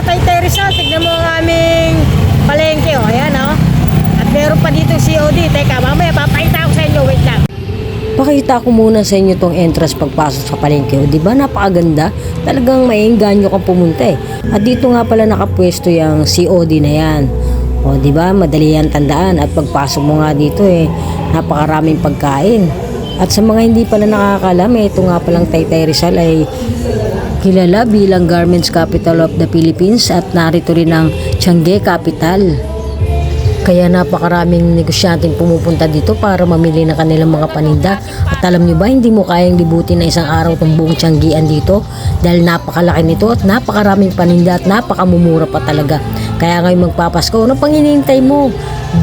sa Taytay Rizal. Tignan mo ang aming palengke. O, ayan o. At meron pa dito COD. Teka, mamaya papakita ko sa inyo. Wait lang. Pakita ko muna sa inyo tong entrance pagpasok sa palengke. O, di ba napakaganda? Talagang maiengganyo kang pumunta eh. At dito nga pala nakapwesto yung COD na yan. O, di ba? Madali yan tandaan. At pagpasok mo nga dito eh, napakaraming pagkain. At sa mga hindi pala nakakalam, eh, ito nga palang Taytay Rizal ay kilala bilang Garments Capital of the Philippines at narito rin ang Tiangge Capital. Kaya napakaraming negosyanteng pumupunta dito para mamili ng kanilang mga paninda. At alam nyo ba, hindi mo kayang libutin na isang araw itong buong Tianggian dito dahil napakalaki nito at napakaraming paninda at napakamumura pa talaga. Kaya ngayon magpapasko, ano pang hinihintay mo?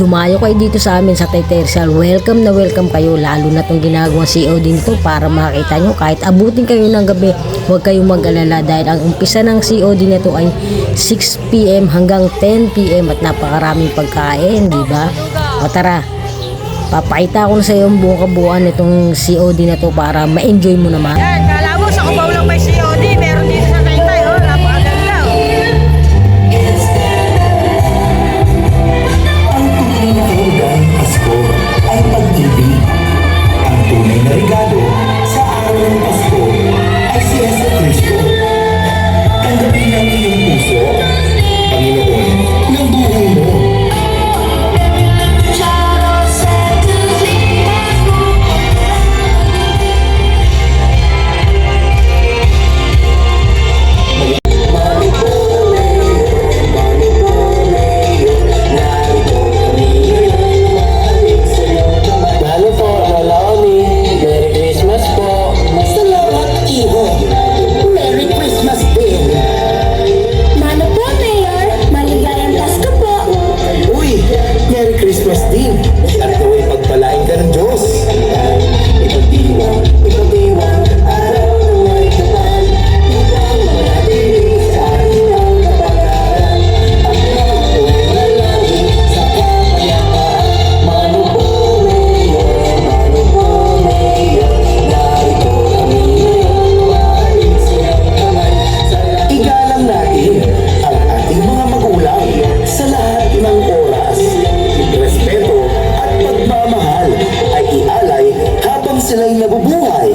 Dumayo kayo dito sa amin sa Taytay Rizal. Welcome na welcome kayo lalo na itong ginagawang COD nito para makita nyo kahit abutin kayo ng gabi huwag kayong mag-alala dahil ang umpisa ng COD nito ay 6pm hanggang 10pm at napakaraming pagkain, di ba? O tara, papakita ko na sa iyo ang buong kabuuan nitong COD na to para ma-enjoy mo naman. Christmas din at naway pagpalain ka ng Diyos. sila'y nabubuhay.